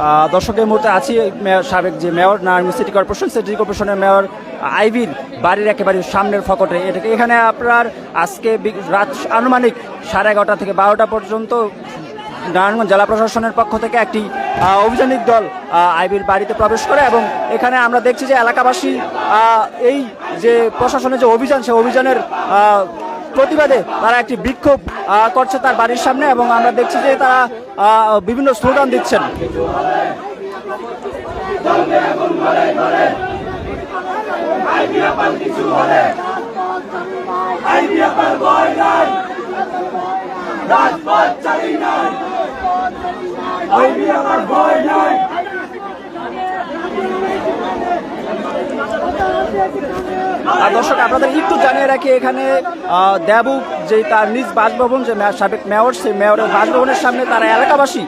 এই মুহূর্তে আছি সাবেক যে mayor Narayan city corporation, city কর্পোরেশনের মেয়র আইবির বাড়ির একেবারে সামনের ফকটে। এটাকে এখানে আপনার আজকে রাত আনুমানিক সাড়ে এগারোটা থেকে বারোটা পর্যন্ত নারায়ণগঞ্জ জেলা প্রশাসনের পক্ষ থেকে একটি অভিযানিক দল আইবির বাড়িতে প্রবেশ করে এবং এখানে আমরা দেখছি যে এলাকাবাসী এই যে প্রশাসনের যে অভিযান সে অভিযানের প্রতিবাদে তারা একটি বিক্ষোভ করছে তার বাড়ির সামনে এবং আমরা দেখছি যে তারা বিভিন্ন স্লোগান দিচ্ছেন। আর দর্শক, আপনাদের একটু জানিয়ে রাখি, এখানে দেবু যে তার নিজ বাসভবন, যে সাবেক মেয়র, সেই মেয়রের বাসভবনের সামনে তারা এলাকাবাসী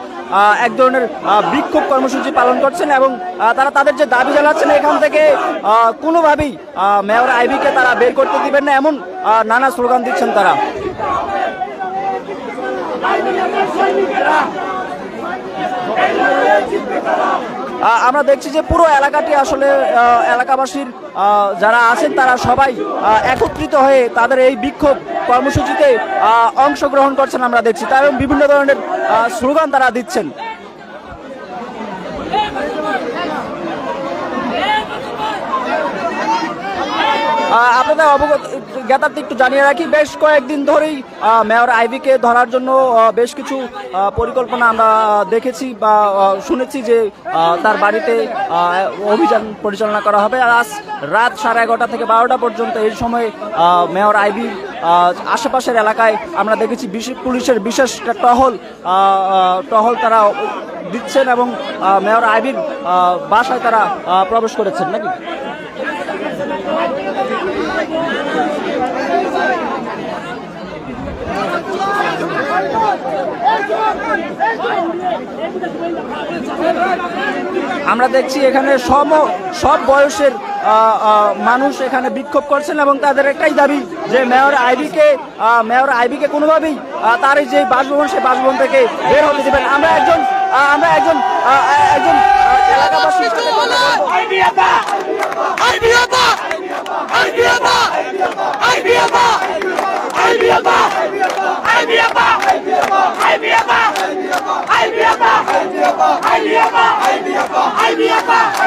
এক ধরনের বিক্ষোভ কর্মসূচি পালন করছেন এবং তারা তাদের যে দাবি জানাচ্ছেন, এখান থেকে কোনোভাবেই মেয়র আইবিকে তারা বের করতে দিবেন না, এমন নানা স্লোগান দিচ্ছেন তারা। আমরা দেখছি যে পুরো এলাকাটি আসলে এলাকাবাসীর যারা আছেন তারা সবাই একত্রিত হয়ে তাদের এই বিক্ষোভ কর্মসূচিতে অংশগ্রহণ করছেন আমরা দেখছি। তার বিভিন্ন ধরনের স্লোগান তারা দিচ্ছেন আহ, আপনাদের অবগত, জ্ঞাতার্থে একটু জানিয়ে রাখি, বেশ কয়েকদিন ধরেই মেয়র আইভিকে ধরার জন্য বেশ কিছু পরিকল্পনা আমরা দেখেছি বা শুনেছি যে তার বাড়িতে অভিযান পরিচালনা করা হবে। আর আজ রাত সাড়ে এগারোটা থেকে বারোটা পর্যন্ত এই সময় মেয়র আইভি আশেপাশের এলাকায় আমরা দেখেছি বিশেষ পুলিশের বিশেষ টহল টহল তারা দিচ্ছেন এবং মেয়র আইবির বাসায় তারা প্রবেশ করেছেন, নাকি? আমরা দেখছি এখানে সম, সব বয়সের মানুষ এখানে বিক্ষোভ করছেন এবং তাদের একটাই দাবি যে মেয়র আইবিকে মেয়র আইবিকে কোনোভাবেই তার যে বাসভবন সেই বাসভবন থেকে বের হতে দেবেন আমরা একজন আমরা একজন একজন বলব। Opa!